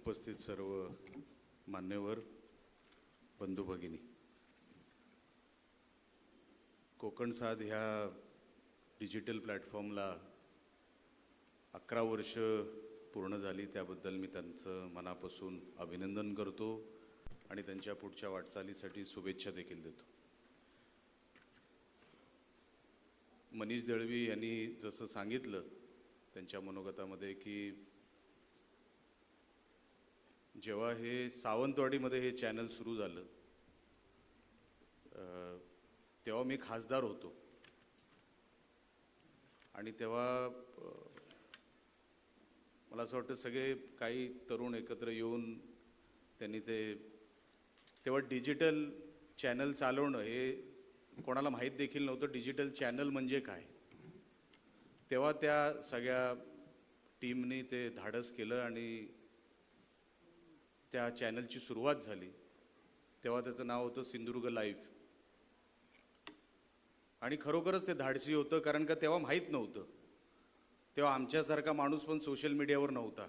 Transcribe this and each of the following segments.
उपस्थित सर्व मान्यवर बंधू भगिनी. कोकण साध ह्या डिजिटल प्लॅटफॉर्मला अकरा वर्ष पूर्ण झाली त्याबद्दल मी त्यांचं मनापासून अभिनंदन करतो आणि त्यांच्या पुढच्या वाटचालीसाठी शुभेच्छा देखील देतो. मनीष दळवी यांनी जसं सांगितलं त्यांच्या मनोगतामध्ये की जेव्हा हे सावंतवाडीमध्ये हे चॅनल सुरू झालं तेव्हा मी खासदार होतो. आणि तेव्हा मला असं वाटतं सगळे काही तरुण एकत्र येऊन त्यांनी ते तेव्हा डिजिटल चॅनल चालवणं हे कोणाला माहीत देखील नव्हतं. डिजिटल चॅनल म्हणजे काय? तेव्हा त्या सगळ्या टीमनी ते धाडस केलं आणि त्या चॅनलची सुरुवात झाली. तेव्हा त्याचं नाव होतं सिंधुदुर्ग लाईव्ह आणि खरोखरच ते धाडसी होतं कारण का तेव्हा माहीत नव्हतं. तेव्हा आमच्यासारखा माणूस पण सोशल मीडियावर नव्हता.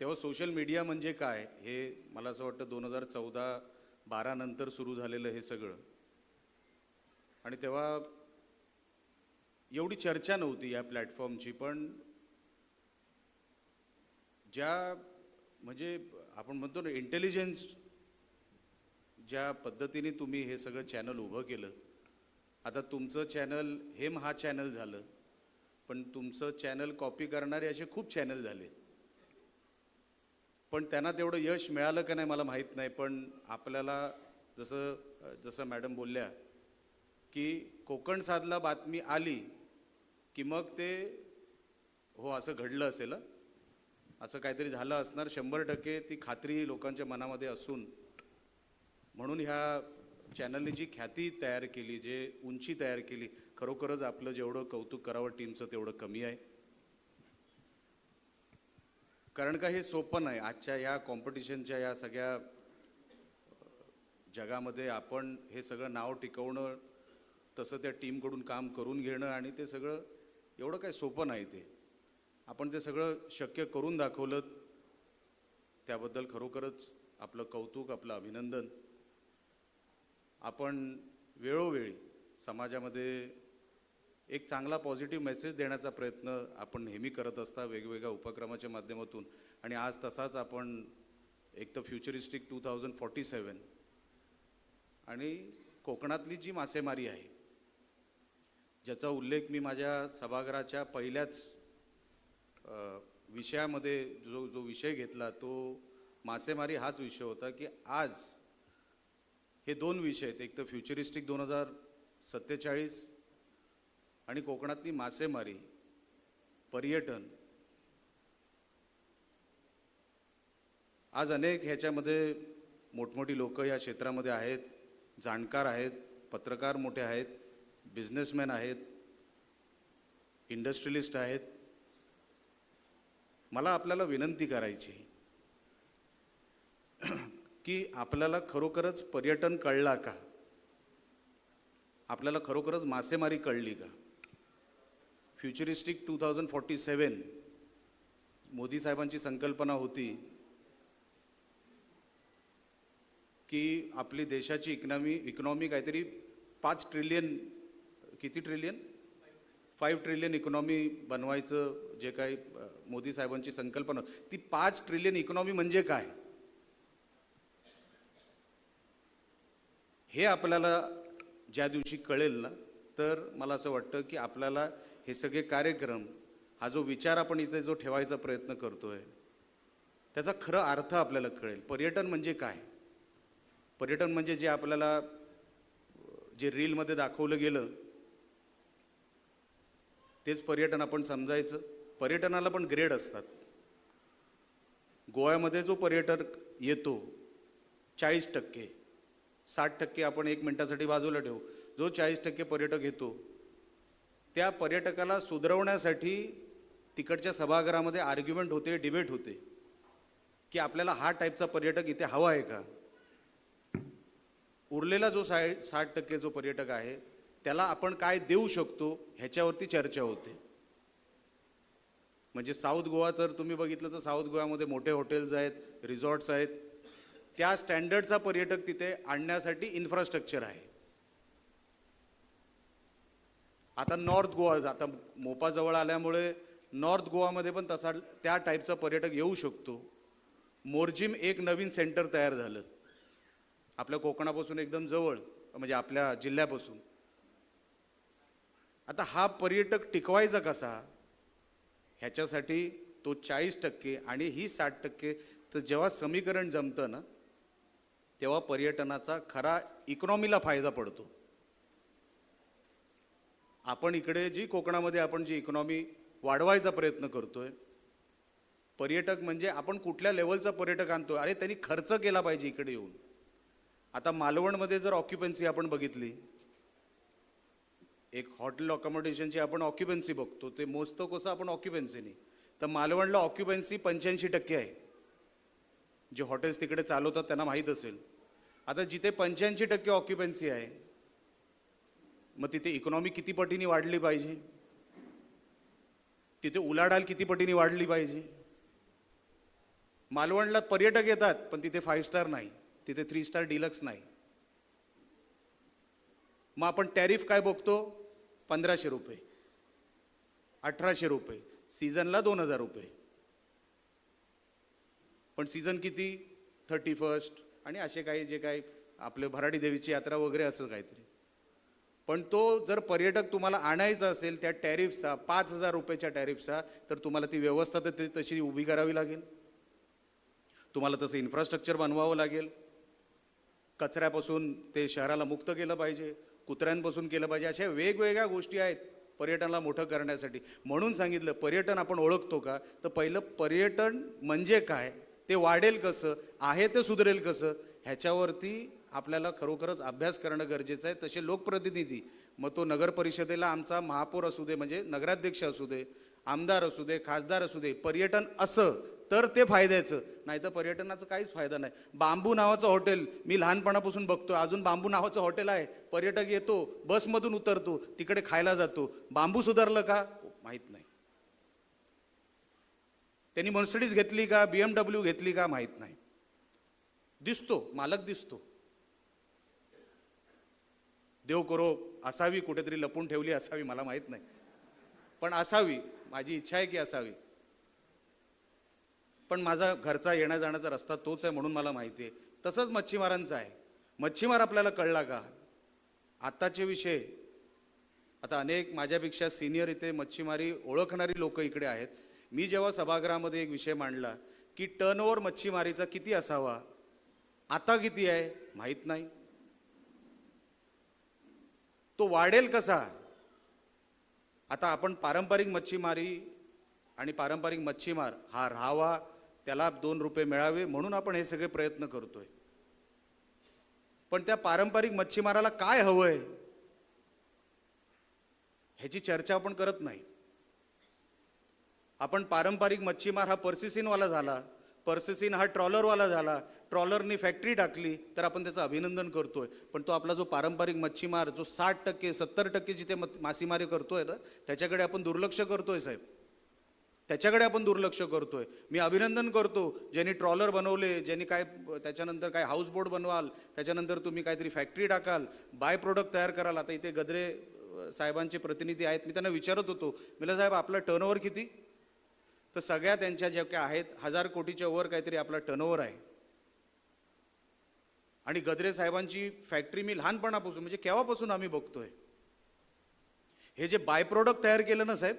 तेव्हा सोशल मीडिया म्हणजे काय हे मला असं वाटतं दोन हजार चौदा बारा नंतर सुरू झालेलं हे सगळं. आणि तेव्हा एवढी चर्चा नव्हती या प्लॅटफॉर्मची पण ज्या म्हणजे आपण म्हणतो ना इंटेलिजन्स ज्या पद्धतीने तुम्ही हे सगळं चॅनल उभं केलं आता तुमचं चॅनल हे हा चॅनल झालं पण तुमचं चॅनल कॉपी करणारे असे खूप चॅनल झाले. पण त्यांना तेवढं यश मिळालं का नाही मला माहीत नाही पण आपल्याला जसं जसं मॅडम बोलल्या की कोकण साधला बातमी आली की मग ते हो असं घडलं असेल असं काहीतरी झालं असणार शंभर टक्के ती खात्री लोकांच्या मनामध्ये असून. म्हणून ह्या चॅनलने जी ख्याती तयार केली जे उंची तयार केली खरोखरच आपलं जेवढं कौतुक करावं टीमचं तेवढं कमी आहे. कारण का हे सोपं नाही आजच्या या कॉम्पिटिशनच्या या सगळ्या जगामध्ये आपण हे सगळं नाव टिकवणं तसं त्या टीमकडून काम करून घेणं आणि ते सगळं एवढं काही सोपं नाही ते. आपण ते सगळं शक्य करून दाखवलं त्याबद्दल खरोखरच आपलं कौतुक आपलं अभिनंदन. आपण वेळोवेळी समाजामध्ये एक चांगला पॉझिटिव्ह मेसेज देण्याचा प्रयत्न आपण नेहमी करत असता वेगवेगळ्या उपक्रमाच्या माध्यमातून. आणि आज तसाच आपण एक तर futuristic two thousand forty seven आणि कोकणातली जी मासेमारी आहे ज्याचा उल्लेख मी माझ्या सभागृहाच्या पहिल्याच विषयामध्ये जो जो विषय घेतला तो मासेमारी हाच विषय होता की आज हे दोन विषय आहेत. एक तर फ्युचरिस्टिक दोन हजार सत्तेचाळीस आणि कोकणातली मासेमारी पर्यटन. आज अनेक ह्याच्यामध्ये मोठमोठी लोक या क्षेत्रामध्ये आहेत जाणकार आहेत पत्रकार मोठे आहेत बिझनेसमॅन आहेत इंडस्ट्रियलिस्ट आहेत मला आपल्याला विनंती करायची की आपल्याला खरोखरच पर्यटन कळला का? आपल्याला खरोखरच मासेमारी कळली का? Futuristic two thousand forty seven Modi साहेबांची संकल्पना होती की आपली देशाची इकॉनॉमी इकॉनॉमी काहीतरी पाच ट्रिलियन किती ट्रिलियन फाईव्ह ट्रिलियन इकॉनॉमी बनवायचं जे काही मोदी साहेबांची संकल्पना ती पाच ट्रिलियन इकॉनॉमी म्हणजे काय? हे आपल्याला ज्या दिवशी कळेल ना तर मला असं वाटतं की आपल्याला हे सगळे कार्यक्रम हा जो विचार आपण इथे जो ठेवायचा प्रयत्न करतोय त्याचा खरं अर्थ आपल्याला कळेल. पर्यटन म्हणजे काय? पर्यटन म्हणजे जे आपल्याला जे रीलमध्ये दाखवलं गेलं तेच पर्यटन आपण समजायचं. पर्यटनाला पण ग्रेड असतात. गोव्यामध्ये जो पर्यटक येतो चाळीस टक्के साठ टक्के आपण एक मिनटासाठी बाजूला ठेवू. जो चाळीस टक्के पर्यटक येतो त्या पर्यटकाला सुधरवण्यासाठी तिकडच्या सभागृहामध्ये आर्ग्युमेंट होते डिबेट होते की आपल्याला हा टाईपचा पर्यटक इथे हवा आहे का? उरलेला जो साय साठ टक्के जो पर्यटक आहे त्याला आपण काय देऊ शकतो ह्याच्यावरती चर्चा होते. म्हणजे साऊथ गोवा तर तुम्ही बघितलं तर साऊथ गोव्यामध्ये मोठे हॉटेल्स आहेत रिसॉर्ट्स आहेत. त्या स्टँडर्डचा पर्यटक तिथे आणण्यासाठी इन्फ्रास्ट्रक्चर आहे. आता नॉर्थ गोवा आता मोपा जवळ आल्यामुळे नॉर्थ गोवामध्ये पण तसा त्या टाईपचा पर्यटक येऊ शकतो. मोरजिम एक नवीन सेंटर तयार झालं. आपल्या कोकणापासून एकदम जवळ म्हणजे आपल्या जिल्ह्यापासून. आता हा पर्यटक टिकवायचा कसा? ह्याच्यासाठी तो चाळीस टक्के आणि ही साठ टक्के तर जेव्हा समीकरण जमतं ना तेव्हा पर्यटनाचा खरा इकॉनॉमीला फायदा पडतो. आपण इकडे जी कोकणामध्ये आपण जी इकॉनॉमी वाढवायचा प्रयत्न करतोय पर्यटक म्हणजे आपण कुठल्या लेवलचा पर्यटक आणतोय? अरे त्यांनी खर्च केला पाहिजे इकडे येऊन. आता मालवणमध्ये जर ऑक्युपन्सी आपण बघितली एक हॉटेल अकॉमोडेशनची आपण ऑक्युपन्सी बघतो ते मोजतो कसं आपण ऑक्युपन्सीने तर मालवणला ऑक्युपन्सी पंच्याऐंशी टक्के आहे. जे हॉटेल्स तिकडे चालवतात त्यांना माहीत असेल. आता जिथे पंच्याऐंशी टक्के ऑक्युपन्सी आहे मग तिथे इकॉनॉमी किती पटीने वाढली पाहिजे? तिथे उलाढाल किती पटीने वाढली पाहिजे? मालवणला पर्यटक येतात पण तिथे फाईव्ह स्टार नाही. तिथे थ्री स्टार डिलक्स नाही. मग आपण टॅरिफ काय बघतो? पंधराशे रुपये. अठराशे रुपये. सीझनला दोन हजार रुपये. पण सीझन किती? Thirty first. आणि असे काही जे काही आपले भराडी देवीची यात्रा वगैरे असं काहीतरी. पण तो जर पर्यटक तुम्हाला आणायचा असेल त्या टॅरिफचा पाच हजार रुपयाच्या टॅरिफचा तर तुम्हाला ती व्यवस्था तर तशी उभी करावी लागेल. तुम्हाला तसं इन्फ्रास्ट्रक्चर बनवावं लागेल. कचऱ्यापासून ते शहराला मुक्त केलं पाहिजे. कुत्र्यांपासून केलं पाहिजे. अशा वेगवेगळ्या गोष्टी आहेत पर्यटनाला मोठं करण्यासाठी. म्हणून सांगितलं पर्यटन आपण ओळखतो का? तर पहिलं पर्यटन म्हणजे काय? ते वाढेल कसं? आहे ते सुधरेल कसं? ह्याच्यावरती आपल्याला खरोखरच अभ्यास करणं गरजेचं आहे. तसे लोकप्रतिनिधी मग तो नगर परिषदेला आमचा महापौर असू दे म्हणजे नगराध्यक्ष असू दे आमदार असू दे खासदार असू दे पर्यटन असं तर ते फायद्याचं. नाही तर पर्यटनाचा काहीच फायदा नाही. बांबू नावाचं हॉटेल मी लहानपणापासून बघतो. अजून बांबू नावाचं हॉटेल आहे. पर्यटक येतो बसमधून उतरतो तिकडे खायला जातो. बांबू सुधारलं का? माहीत नाही. त्यांनी मर्सिडीज घेतली का? बी एम डब्ल्यू घेतली का? माहीत नाही. दिसतो मालक दिसतो. देव करो असावी कुठेतरी लपून ठेवली असावी मला माहीत नाही. पण असावी. माझी इच्छा आहे की असावी. पण माझा घरचा येण्या जाण्याचा रस्ता तोच आहे म्हणून मला माहिती आहे. तसंच मच्छीमारांचा आहे. मच्छीमार आपल्याला कळला का? आत्ताचे विषय. आता अनेक माझ्यापेक्षा सिनियर इथे मच्छीमारी ओळखणारी लोक इकडे आहेत. मी जेव्हा सभागृहामध्ये एक विषय मांडला की टर्नओव्हर मच्छीमारीचा किती असावा? आता किती आहे? माहीत नाही. तो वाढेल कसा? आता आपण पारंपरिक मच्छीमारी आणि पारंपरिक मच्छीमार हा राहावा त्याला दोन रुपये मिळावे म्हणून आपण हे सगळे प्रयत्न करतोय. पण त्या पारंपरिक मच्छीमाराला काय हवंय ह्याची चर्चा आपण करत नाही. आपण पारंपरिक मच्छीमार हा पर्सिसिनवाला झाला. पर्सिसिन हा ट्रॉलरवाला झाला. ट्रॉलरनी फॅक्टरी टाकली तर आपण त्याचं अभिनंदन करतोय. पण तो आपला जो पारंपरिक मच्छीमार जो साठ टक्के सत्तर टक्के जिथे मासेमारी करतोय ना त्याच्याकडे आपण दुर्लक्ष करतोय साहेब. त्याच्याकडे आपण दुर्लक्ष करतोय. मी अभिनंदन करतो ज्यांनी ट्रॉलर बनवले ज्यांनी काय त्याच्यानंतर काय हाऊस बोट बनवाल त्याच्यानंतर तुम्ही काहीतरी फॅक्टरी टाकाल बाय प्रोडक्ट तयार कराल. आता इथे गद्रे साहेबांचे प्रतिनिधी आहेत मी त्यांना विचारत होतो. मिला साहेब आपला टर्नओव्हर किती? तर सगळ्या त्यांच्या ज्या काय आहेत हजार कोटीच्या वर काहीतरी आपला टर्नओव्हर आहे. आणि गद्रे साहेबांची फॅक्टरी मी लहानपणापासून म्हणजे केव्हापासून आम्ही बघतोय? हे जे बाय प्रोडक्ट तयार केलं ना साहेब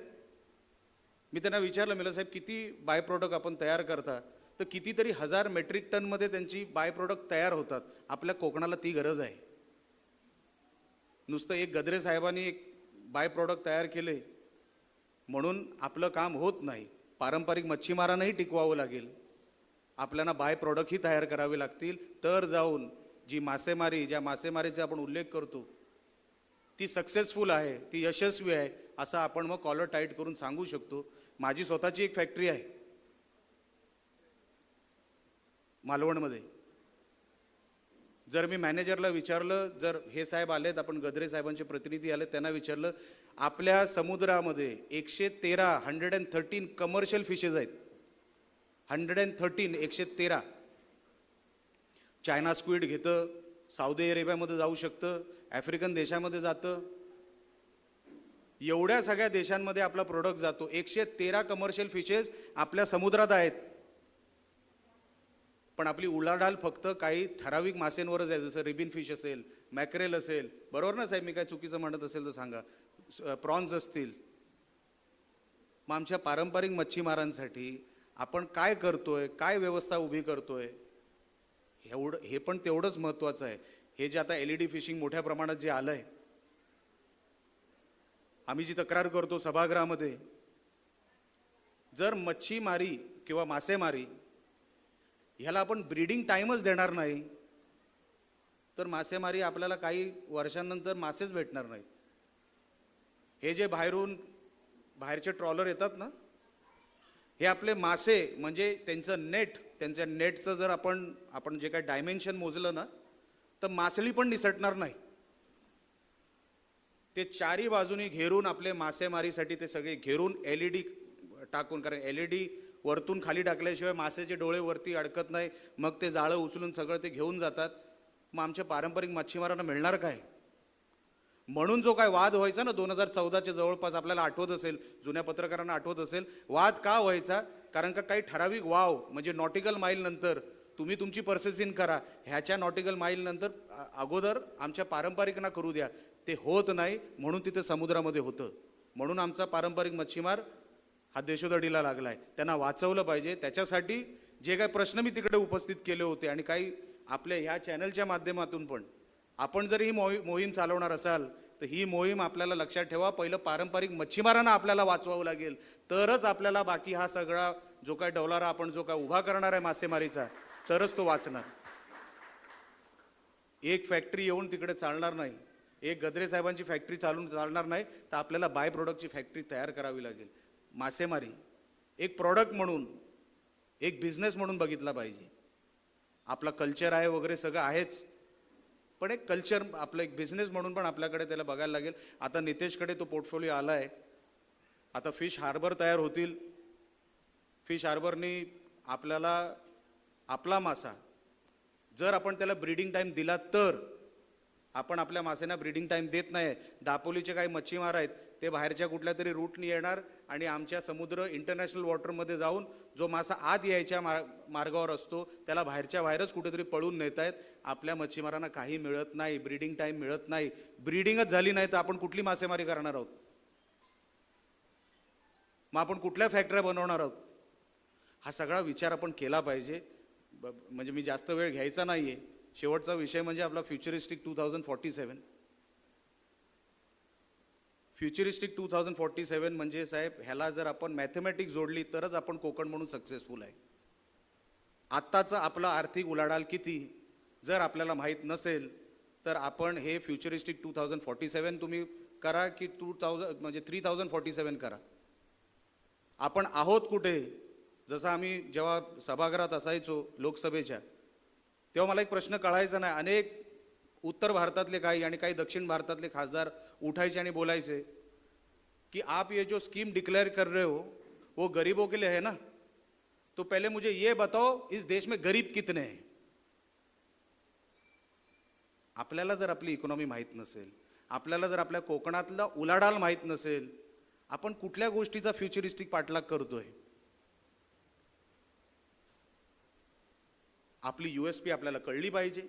मी त्यांना विचारलं मिला साहेब किती बाय प्रोडक्ट आपण तयार करता? तर कितीतरी हजार मेट्रिक टनमध्ये त्यांची बाय प्रोडक्ट तयार होतात. आपल्या कोकणाला ती गरज आहे. नुसतं एक गद्रे साहेबांनी एक बाय प्रोडक्ट तयार केले म्हणून आपलं काम होत नाही. पारंपरिक मच्छीमारांनाही टिकवावं लागेल. आपल्याला बाय प्रॉडक्टही तयार करावे लागतील. तर जाऊन जी मासेमारी ज्या मासेमारीचा आपण उल्लेख करतो ती सक्सेसफुल आहे ती यशस्वी आहे असं आपण मग कॉलर टाईट करून सांगू शकतो. माझी स्वतःची एक फॅक्टरी आहे. मालवणमध्ये. जर मी मॅनेजरला विचारलं जर हे साहेब आलेत आपण गद्रे साहेबांचे प्रतिनिधी आले त्यांना विचारलं आपल्या समुद्रामध्ये एकशे तेरा hundred and thirteen commercial fishes आहेत. हंड्रेड अँड थर्टीन एकशे तेरा. चायना स्क्विड घेतं साऊदी अरेबियामध्ये जाऊ शकतं आफ्रिकन देशामध्ये जातं. एवढ्या सगळ्या देशांमध्ये आपला प्रोडक्ट जातो. एकशे तेरा कमर्शियल फिशेस आपल्या समुद्रात आहेत. पण आपली उलाढाल फक्त काही ठराविक मासेंवरच आहे. जसं रिबिन फिश असेल मॅक्रेल असेल बरोबर ना साहेब? मी काय चुकीचं म्हणत असेल तर सांगा. प्रॉन्स असतील. मग आमच्या पारंपरिक मच्छीमारांसाठी आपण काय करतोय काय व्यवस्था उभी करतोय एवढं हे पण तेवढंच महत्त्वाचं आहे. हे जे आता एल ई डी फिशिंग मोठ्या प्रमाणात जे आलंय आम्ही जी तक्रार करतो सभागृहामध्ये जर मच्छीमारी किंवा मासेमारी ह्याला आपण ब्रीडिंग टाईमच देणार नाही तर मासेमारी आपल्याला काही वर्षांनंतर मासेच भेटणार नाहीत. हे जे बाहेरून बाहेरचे ट्रॉलर येतात ना हे आपले मासे म्हणजे त्यांचं नेट त्यांच्या नेटचं जर आपण आपण जे काय डायमेन्शन मोजलं ना तर मासळी पण निसटणार नाही. ते चारी बाजूनी घेरून आपले मासेमारीसाठी ते सगळे घेरून एल ई डी टाकून कारण एल ई डी वरतून खाली टाकल्याशिवाय मासेचे डोळे वरती अडकत नाही. मग ते जाळं उचलून सगळं ते घेऊन जातात. मग आमच्या पारंपरिक मच्छीमारांना मिळणार काय? म्हणून जो काय वाद व्हायचा ना दोन हजार चौदाच्या जवळपास आपल्याला आठवत असेल जुन्या पत्रकारांना आठवत असेल वाद का व्हायचा? कारण का काही ठराविक वाव म्हणजे नॉटिकल माईल नंतर तुम्ही तुमची पर्सेसिंग करा ह्याच्या नॉटिकल माईल नंतर अगोदर आमच्या पारंपरिकांना करू द्या. ते होत नाही म्हणून तिथे समुद्रामध्ये होतं. म्हणून आमचा पारंपरिक मच्छीमार हा देशोधडीला लागलाय. त्यांना वाचवलं पाहिजे. त्याच्यासाठी जे काही प्रश्न मी तिकडे उपस्थित केले होते आणि काही आपल्या ह्या चॅनलच्या माध्यमातून पण आपण जर ही मोही मोहीम चालवणार असाल तर ही मोहीम आपल्याला लक्षात ठेवा. पहिलं पारंपरिक मच्छीमारांना आपल्याला वाचवावं लागेल. तरच आपल्याला बाकी हा सगळा जो काय डौलारा आपण जो काय उभा करणार आहे मासेमारीचा तरच तो वाचणार. एक फॅक्टरी येऊन तिकडे चालणार नाही. एक गद्रे साहेबांची फॅक्टरी चालून चालणार नाही तर आपल्याला बाय प्रोडक्टची फॅक्टरी तयार करावी लागेल. मासेमारी एक प्रॉडक्ट म्हणून एक बिझनेस म्हणून बघितला पाहिजे. आपला कल्चर आहे वगैरे सगळं आहेच. पण एक कल्चर आपलं एक बिझनेस म्हणून पण आपल्याकडे त्याला बघायला लागेल. आता नितेशकडे तो पोर्टफोलिओ आला आहे आता फिश हार्बर तयार होतील. फिश हार्बरनी आपल्याला आपला मासा जर आपण त्याला ब्रीडिंग टाईम दिला तर आपण आपल्या मासेना ब्रीडिंग टाईम देत नाही दापोलीचे काही मच्छीमार आहेत ते बाहेरच्या कुठल्या तरी रूटनी येणार आणि आमच्या समुद्र इंटरनॅशनल वॉटरमध्ये जाऊन जो मासा आत यायच्या मार मार्गावर असतो त्याला बाहेरच्या बाहेरच कुठेतरी पळून नेत आहेत. आपल्या मच्छीमारांना काही मिळत नाही ब्रीडिंग टाईम मिळत नाही. ब्रीडिंगच झाली नाही तर आपण कुठली मासेमारी करणार आहोत? मग आपण कुठल्या फॅक्टऱ्या बनवणार आहोत? हा सगळा विचार आपण केला पाहिजे. म्हणजे मी जास्त वेळ घ्यायचा नाही आहे शेवटचा विषय म्हणजे आपला futuristic two thousand forty seven futuristic two thousand forty seven म्हणजे साहेब ह्याला जर आपण मॅथमॅटिक्स जोडली तरच आपण कोकण म्हणून सक्सेसफुल आहे. आत्ताचा आपला आर्थिक उलाढाल किती? जर आपल्याला माहीत नसेल तर आपण हे futuristic two thousand forty seven तुम्ही करा की टू थाउजंड म्हणजे थ्री थाउजंड फॉर्टी सेवन करा. आपण आहोत कुठे? जसं आम्ही जेव्हा सभागृहात असायचो लोकसभेच्या तेव्हा मला एक प्रश्न कळायचा नाही. अनेक उत्तर भारतातले काही आणि काही दक्षिण भारतातले खासदार उठायचे आणि बोलायचे कि आप ये जो स्कीम डिक्लेयर कर रहे हो वो गरीबों के लिए है ना? तो पहले मुझे ये बताओ इस देश में गरीब कितने हैं? आपल्याला जर आपली इकॉनॉमी माहीत नसेल आपल्याला जर आपल्या कोकणातला उलाढाल माहीत नसेल आपण कुठल्या गोष्टीचा फ्युचरिस्टिक पाठलाग करतोय? आपली यू एस पी आपल्याला कळली पाहिजे.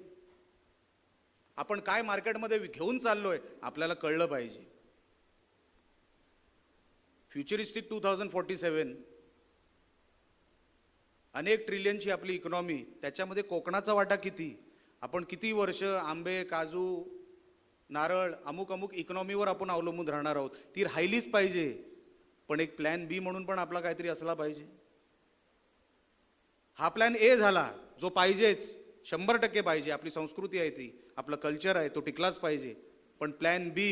आपण काय मार्केटमध्ये घेऊन चाललोय आपल्याला कळलं पाहिजे. Futuristic two thousand forty seven अनेक ट्रिलियनची आपली इकॉनॉमी त्याच्यामध्ये कोकणाचा वाटा किती? आपण किती वर्ष आंबे काजू नारळ अमुक अमुक इकॉनॉमीवर आपण अवलंबून राहणार आहोत. ती राहिलीच पाहिजे. पण एक प्लॅन बी म्हणून पण आपला काहीतरी असला पाहिजे. हा प्लॅन ए झाला जो पाहिजेच. शंभर टक्के पाहिजे. आपली संस्कृती आहे ती. आपलं कल्चर आहे. तो टिकलाच पाहिजे. पण प्लॅन बी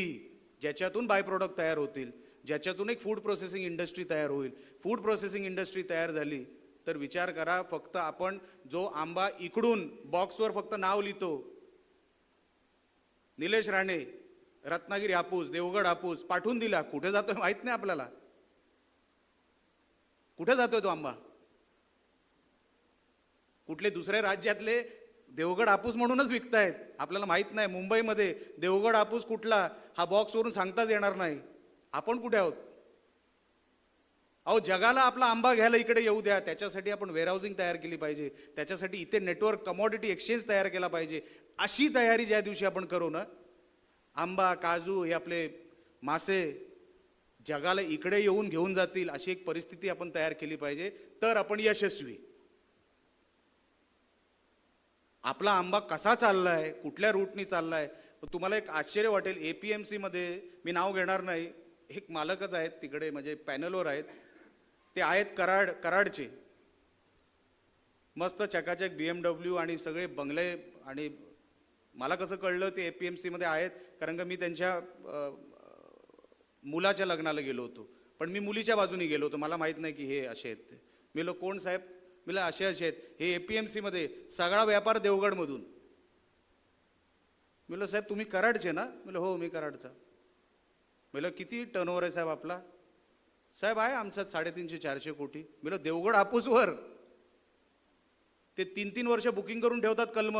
ज्याच्यातून बाय प्रोडक्ट तयार होतील ज्याच्यातून एक फूड प्रोसेसिंग इंडस्ट्री तयार होईल. फूड प्रोसेसिंग इंडस्ट्री तयार झाली तर विचार करा फक्त आपण जो आंबा इकडून बॉक्सवर फक्त नाव लिहितो. निलेश राणे रत्नागिरी हापूस देवगड हापूस पाठवून दिला कुठे जातोय माहीत नाही आपल्याला. कुठे जातोय तो आंबा? कुठले दुसऱ्या राज्यातले देवगड हापूस म्हणूनच विकतायत. आपल्याला माहीत नाही मुंबईमध्ये देवगड हापूस कुठला हा बॉक्सवरून सांगताच येणार नाही. आपण कुठे आहोत? अहो जगाला आपला आंबा घ्यायला इकडे येऊ द्या. त्याच्यासाठी आपण वेअरहाऊसिंग तयार केली पाहिजे. त्याच्यासाठी इथे नेटवर्क कमॉडिटी एक्सचेंज तयार केला पाहिजे. अशी तयारी ज्या दिवशी आपण करू ना आंबा काजू हे आपले मासे जगाला इकडे येऊन घेऊन जातील अशी एक परिस्थिती आपण तयार केली पाहिजे. तर आपण यशस्वी. आपला आंबा कसा चाललाय कुठल्या रूटनी चाललाय? तुम्हाला एक आश्चर्य वाटेल ए पी एम सीमध्ये मी नाव घेणार नाही. एक मालकच आहेत तिकडे म्हणजे पॅनलवर आहेत. ते आहेत कराड कराडचे. मस्त चकाचक बी एम डब्ल्यू आणि सगळे बंगले आणि मला कसं कळलं ते ए पी एम सीमध्ये आहेत कारण का मी त्यांच्या मुलाच्या लग्नाला गेलो होतो. पण मी मुलीच्या बाजूने गेलो होतो. मला माहीत नाही की हे असे आहेत ते. मी लोक कोण साहेब? मला असे असे आहेत. हे ए पी एम सीमध्ये सगळा व्यापार देवगडमधून. मी साहेब तुम्ही कराडचे ना? मी हो मी कराडचा. म्हणलं किती टर्नओव्हर आहे साहेब आपला? साहेब आहे आमच्यात साडेतीनशे चारशे कोटी. मी देवगड हापूसवर ते तीन तीन वर्ष बुकिंग करून ठेवतात कलम.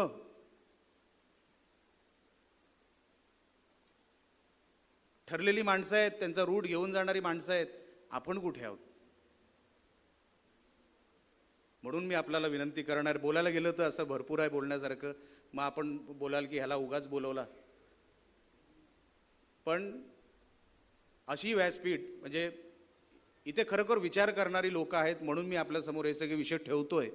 ठरलेली माणसं आहेत त्यांचा रूट घेऊन जाणारी माणसं आहेत. आपण कुठे आहोत? म्हणून मी आपल्याला विनंती करणार बोलायला गेलं तर असं भरपूर आहे बोलण्यासारखं. मग आपण बोलाल की ह्याला उगाच बोलवला. पण अशी व्यासपीठ म्हणजे इथे खरोखर विचार करणारी लोक आहेत म्हणून मी आपल्यासमोर हे सगळे विषय ठेवतोय.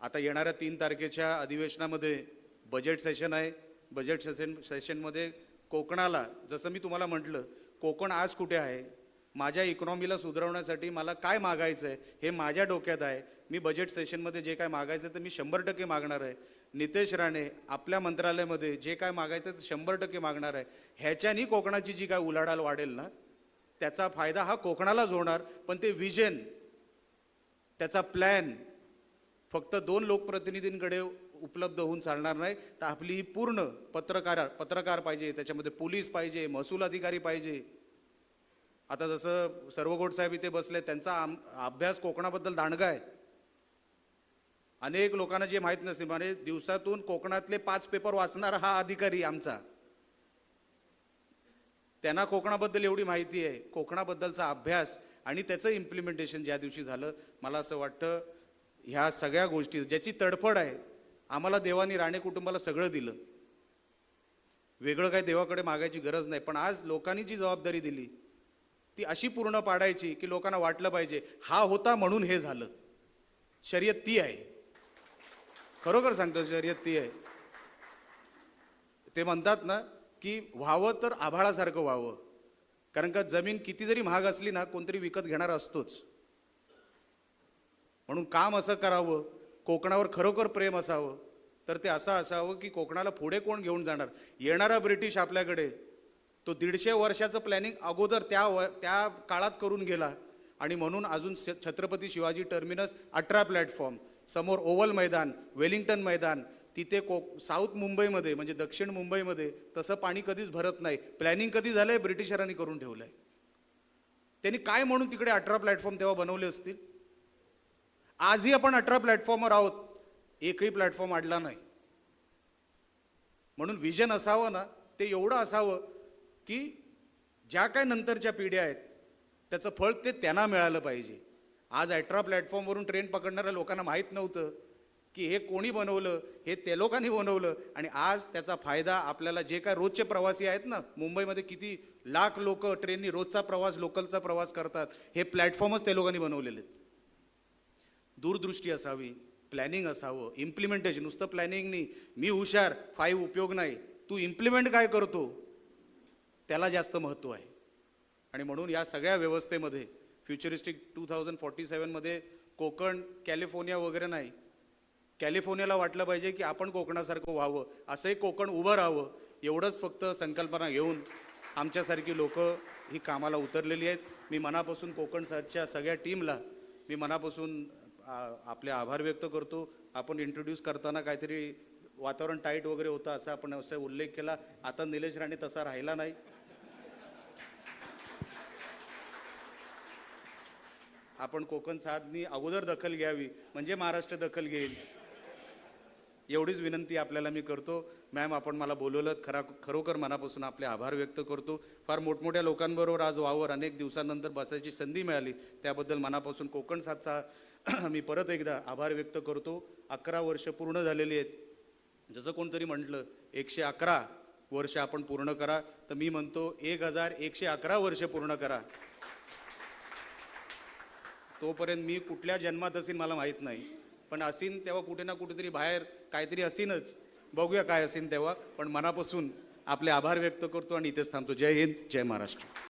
आता येणाऱ्या तीन तारखेच्या अधिवेशनामध्ये बजेट सेशन आहे. बजेट सेशन सेशनमध्ये कोकणाला जसं मी तुम्हाला म्हटलं कोकण आज कुठे आहे? माझ्या इकॉनॉमीला सुधारवण्यासाठी मला काय मागायचं आहे हे माझ्या डोक्यात आहे. मी बजेट सेशनमध्ये जे काय मागायचं आहे ते मी शंभर टक्के मागणार आहे. नितेश राणे आपल्या मंत्रालयामध्ये जे काय मागायचं ते शंभर टक्के मागणार आहे. ह्याच्यानी कोकणाची जी काय उलाढाल वाढेल ना त्याचा फायदा हा कोकणालाच होणार पण ते विजन त्याचा प्लॅन फक्त दोन लोकप्रतिनिधींकडे उपलब्ध होऊन चालणार नाही. तर आपली ही पूर्ण पत्रकार पत्रकार पाहिजे त्याच्यामध्ये पोलीस पाहिजे महसूल अधिकारी पाहिजे आता जसं सर्वगोड साहेब इथे बसले त्यांचा आम- अभ्यास कोकणाबद्दल दांडगा आहे. अनेक लोकांना जे माहीत नसते म्हणजे दिवसातून कोकणातले पाच पेपर वाचणारा हा अधिकारी आमचा. त्यांना कोकणाबद्दल एवढी माहिती आहे कोकणाबद्दलचा अभ्यास आणि त्याचं इम्प्लिमेंटेशन ज्या दिवशी झालं मला असं वाटतं ह्या सगळ्या गोष्टी ज्याची तडफड आहे आम्हाला देवानी राणे कुटुंबाला सगळं दिलं. वेगळं काही देवाकडे मागायची गरज नाही पण आज लोकांनी जी जबाबदारी दिली ती अशी पूर्ण पाडायची की लोकांना वाटलं पाहिजे हा होता म्हणून हे झालं. शर्यत ती आहे. खरोखर सांगतो शर्यत ती आहे. ते म्हणतात ना की व्हावं तर आभाळासारखं व्हावं. कारण का जमीन किती जरी महाग असली ना कोणतरी विकत घेणार असतोच. म्हणून काम असं करावं कोकणावर खरोखर प्रेम असावं तर ते असं असावं की कोकणाला पुढे कोण घेऊन जाणार? येणारा ब्रिटिश आपल्याकडे तो दीडशे वर्षाचं प्लॅनिंग अगोदर त्या व त्या काळात करून गेला. आणि म्हणून अजून छ- छत्रपती शिवाजी टर्मिनस अठरा प्लॅटफॉर्म समोर ओव्हल मैदान वेलिंग्टन मैदान तिथे को साऊथ मुंबईमध्ये म्हणजे दक्षिण मुंबईमध्ये तसं पाणी कधीच भरत नाही. प्लॅनिंग कधी झालंय? ब्रिटिशरांनी करून ठेवलं आहे त्यांनी काय म्हणून तिकडे अठरा प्लॅटफॉर्म तेव्हा बनवले असतील? आजही आपण अठरा प्लॅटफॉर्मवर आहोत. एकही प्लॅटफॉर्म अडला नाही. म्हणून विजन असावं ना ते एवढं असावं की ज्या काय नंतरच्या पिढ्या आहेत त्याचं फळ ते त्यांना मिळालं पाहिजे. आज अठरा प्लॅटफॉर्मवरून ट्रेन पकडणाऱ्या लोकांना माहीत नव्हतं की हे कोणी बनवलं हे ते लोकांनी बनवलं आणि आज त्याचा फायदा आपल्याला जे काय रोजचे प्रवासी आहेत ना मुंबईमध्ये किती लाख लोक ट्रेननी रोजचा प्रवास लोकलचा प्रवास करतात हे प्लॅटफॉर्मच त्या लोकांनी बनवलेले आहेत. दूरदृष्टी असावी प्लॅनिंग असावं इम्प्लिमेंटेशन नुसतं प्लॅनिंगनी मी हुशार फाईव्ह उपयोग नाही तू इम्प्लिमेंट काय करतो? त्याला जास्त महत्त्व आहे. आणि म्हणून या सगळ्या व्यवस्थेमध्ये फ्युचरिस्टिक टू थाउजंड फॉर्टी सेवनमध्ये कोकण कॅलिफोर्निया वगैरे नाही. कॅलिफोर्नियाला वाटलं पाहिजे की आपण कोकणासारखं व्हावं असंही कोकण उभं राहावं एवढंच फक्त संकल्पना घेऊन आमच्यासारखी लोक ही कामाला उतरलेली आहेत. मी मनापासून कोकण साथच्या सगळ्या टीमला मी मनापासून आपले आभार व्यक्त करतो. आपण इंट्रोड्यूस करताना काहीतरी वातावरण टाईट वगैरे होतं असं आपण असा उल्लेख केला. आता निलेश राणे तसा राहिला नाही. आपण कोकण साधनी अगोदर दखल घ्यावी म्हणजे महाराष्ट्र दखल घेईल. एवढीच विनंती आपल्याला मी करतो. मॅम आपण मला बोलवलं खरा खरोखर मनापासून आपले आभार व्यक्त करतो. फार मोठमोठ्या लोकांबरोबर आज वावर अनेक दिवसानंतर बसायची संधी मिळाली. त्याबद्दल मनापासून कोकण साथचा मी परत एकदा आभार व्यक्त करतो. अकरा वर्ष पूर्ण झालेली आहेत. जसं कोणतरी म्हटलं एकशे अकरा वर्ष आपण पूर्ण करा. तर मी म्हणतो एक हजार एकशे अकरा वर्ष पूर्ण करा. तोपर्यंत मी कुठल्या जन्मात असेन मला माहीत नाही. पण असीन तेव्हा कुठे ना कुठेतरी बाहेर काहीतरी असीनच. बघूया काय असीन तेव्हा. पण मनापासून आपले आभार व्यक्त करतो आणि इथेच थांबतो. जय हिंद जय महाराष्ट्र.